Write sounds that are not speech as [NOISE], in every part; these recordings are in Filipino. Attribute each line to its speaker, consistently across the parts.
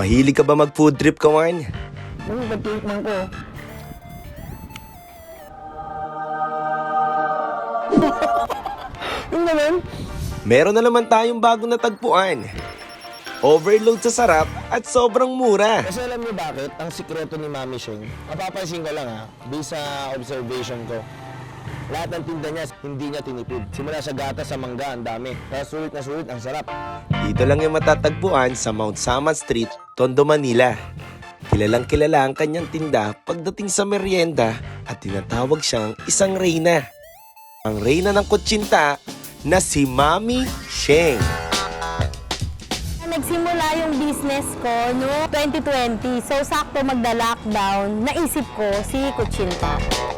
Speaker 1: Mahilig ka ba mag food trip, Kawan?
Speaker 2: Tikman ko? [LAUGHS] Yung naman,
Speaker 1: Meron na naman tayong bagong natagpuan. Overload sa sarap at sobrang mura.
Speaker 2: kasi alam niyo bakit? Ang sikreto ni Mami Sheng, mapapansin ko lang ha, based sa observation ko, lahat ng tinda niya, hindi niya tinipid. Simula sa gata sa mangga, ang dami. Kaya sulit na sulit, ang sarap.
Speaker 1: Dito lang yung matatagpuan sa Mount Sama Street, Tondo, Manila. Kilalang kilala ang kanyang tinda pagdating sa merienda at tinatawag siyang isang reyna. Ang reyna ng kutsinta na si Mami Sheng.
Speaker 3: Nagsimula yung business ko no 2020. So sakto magda-lockdown, naisip ko si Kutsinta.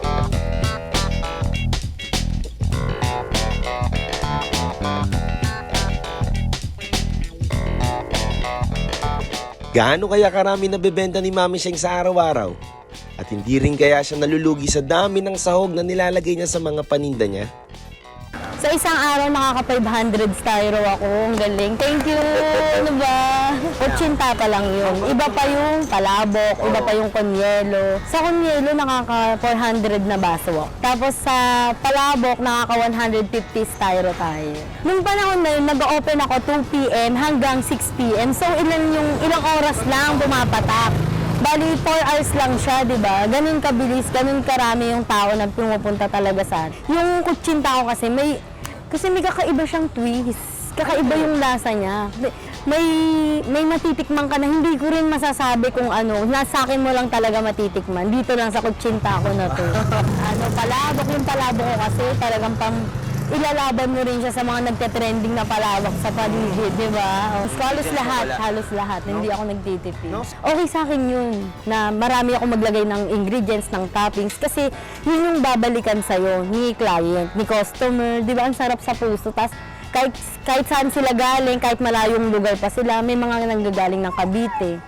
Speaker 1: Gaano kaya karami nabebenta ni Mami Sheng sa araw-araw? At hindi rin kaya siya nalulugi sa dami ng sahog na nilalagay niya sa mga paninda niya?
Speaker 3: Sa isang araw nakaka 500 styro ako. Ang galing. Thank you. Ano ba? Kutsinta pa lang yun. Iba pa yung palabok, iba pa yung konyelo. Sa konyelo nakaka 400 na baso. Tapos sa palabok nakaka 150 styro tayo. Nung panahon na yun, nag-open ako 2 p.m. hanggang 6 p.m. So ilan yung ilang oras lang pumapatak. Bali, 4 hours lang siya, di ba? Ganun kabilis, ganun karami yung tao na pumupunta talaga sa Yung kutsinta ko kasi, may, kasi may kakaiba siyang twist. Kakaiba yung lasa niya. May, may matitikman ka na hindi ko rin masasabi kung ano. Nasa akin mo lang talaga matitikman. Dito lang sa kutsinta ko na to. [LAUGHS] ano, palabok yung palabok ko kasi talagang pang ilalaban mo rin siya sa mga nagte-trending na palawak sa paligid, di ba? O, halos lahat, halos lahat. Hindi ako nagtitipid. Okay sa akin yun, na marami ako maglagay ng ingredients, ng toppings, kasi yun yung babalikan sa'yo, ni client, ni customer, di ba? Ang sarap sa puso. Tapos, kahit, kahit saan sila galing, kahit malayong lugar pa sila, may mga nanggagaling ng Cavite.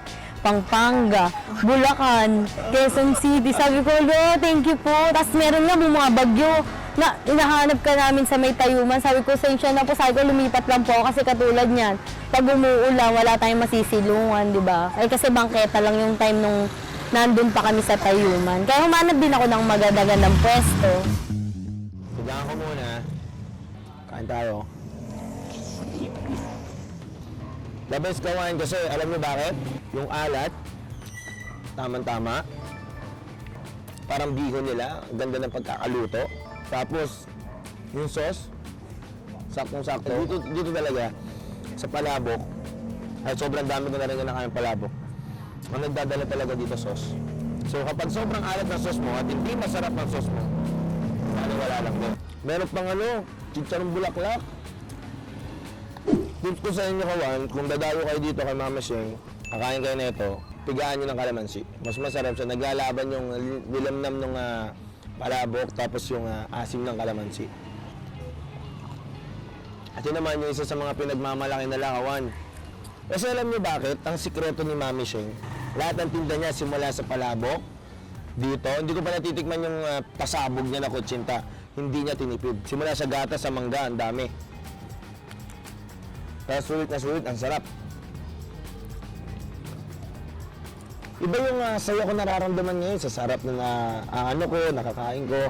Speaker 3: Pampanga, Bulacan, Quezon City. Sabi ko, lo, thank you po. Tapos meron nga mga bagyo na hinahanap ka namin sa may tayuman. Sabi ko, sensya na po. Sabi ko, lumipat lang po kasi katulad niyan. Pag umuulan, wala tayong masisilungan, di ba? Eh kasi bangketa lang yung time nung nandun pa kami sa tayuman. Kaya humanap din ako ng magadagan ng pwesto.
Speaker 2: Tigaan ko muna. Kain tayo. The best kawan kasi alam niyo bakit? Yung alat, tamang-tama. Parang bihon nila, ganda ng pagkakaluto. Tapos, yung sauce, saktong-sakto. Dito, dito talaga, sa palabok, ay sobrang dami ko na rin nakain palabok. Ang nagdadala talaga dito sauce. So kapag sobrang alat ng sauce mo at hindi masarap ang sauce mo, ano wala lang din. Meron pang ano, chicharong bulaklak. Tips ko sa inyo kawan, kung dadayo kayo dito kay Mama Sheng, kakain kayo na ito, pigaan nyo ng kalamansi. Mas masarap siya. Naglalaban yung lilamnam ng ah, palabok tapos yung ah, asim ng kalamansi. At yun naman yung isa sa mga pinagmamalaki na lakawan. Kasi alam niyo bakit? Ang sikreto ni Mami Sheng, lahat ng tinda niya simula sa palabok, dito, hindi ko pa natitikman yung ah, pasabog niya na kutsinta. Hindi niya tinipid. Simula sa gata sa mangga, ang dami. Kaya sulit na sulit, ang sarap. Iba yung uh, saya ko nararamdaman ngayon sa sarap na na- ah, ano ko, nakakain ko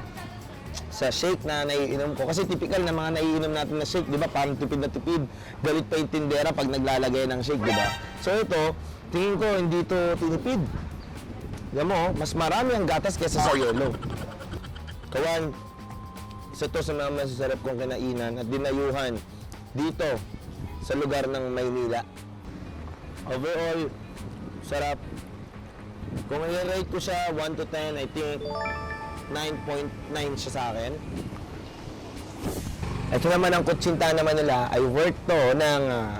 Speaker 2: sa shake na naiinom ko. Kasi typical na mga naiinom natin na shake, di ba? Parang tipid na tipid. Galit pa yung tindera pag naglalagay ng shake, di ba? So ito, tingin ko hindi to tinipid. Alam mo, mas marami ang gatas kesa sa yelo. Kawan, isa to sa mga masasarap kong kinainan at dinayuhan dito sa lugar ng Maynila. Overall, sarap. Kung i-rate ko siya 1 to 10, I think 9.9 siya sa akin. Ito naman ang kutsinta naman nila ay worth to ng ah,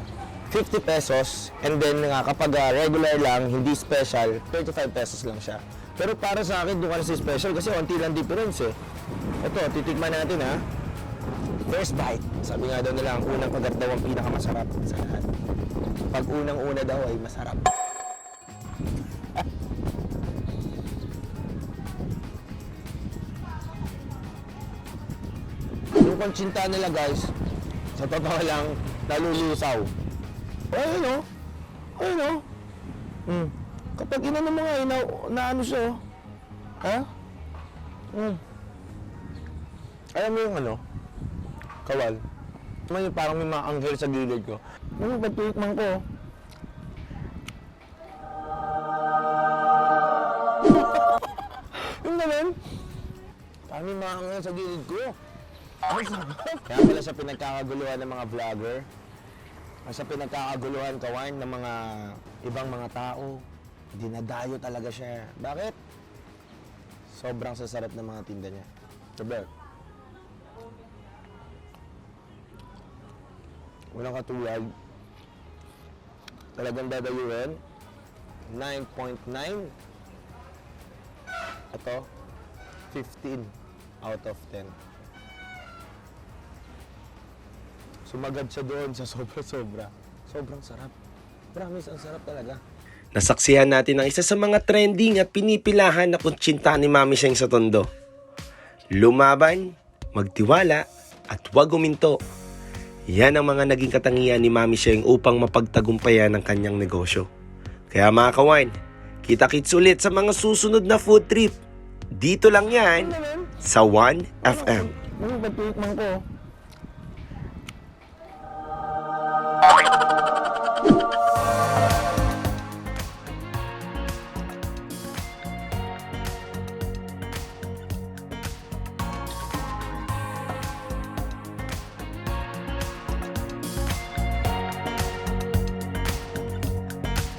Speaker 2: 50 pesos and then nga kapag ah, regular lang, hindi special, 35 pesos lang siya. Pero para sa akin, doon ka sa special kasi onti lang difference eh. Ito, titikman natin ha. First bite. Sabi nga daw nila, ang unang kagat daw ang pinakamasarap sa lahat. Pag unang-una daw ay masarap. Yung kontsinta nila guys, sa totoo lang, nalulusaw. Oh, ayun o. Ayun o. Mm. Kapag inano mo nga, ina, na ano siya, oh. Ha? Mm. Alam mo yung ano? Kawal. Ano yung parang may mga anghel sa gilid ko. Ano, pagtuikman ko. oh. [LAUGHS] yung ganun. Parang may mga anghel sa gilid ko. Kaya pala sa pinagkakaguluhan ng mga vlogger, sa pinagkakaguluhan kawan ng mga ibang mga tao, dinadayo talaga siya. Bakit? Sobrang sasarap ng mga tinda niya. Sabi, walang katulad. Talagang dadayuin. 9.9. Ito, 15 out of 10. Sumagad siya doon sa sobra-sobra. Sobrang sarap. Promise, ang sarap talaga.
Speaker 1: Nasaksihan natin ang isa sa mga trending at pinipilahan na kutsinta ni Mami Sheng sa tondo. Lumaban, magtiwala, at huwag uminto. Yan ang mga naging katangian ni Mami Sheng upang mapagtagumpayan ang kanyang negosyo. Kaya mga kawan, kita-kits ulit sa mga susunod na food trip. Dito lang yan sa 1FM.
Speaker 2: Ano ba ko?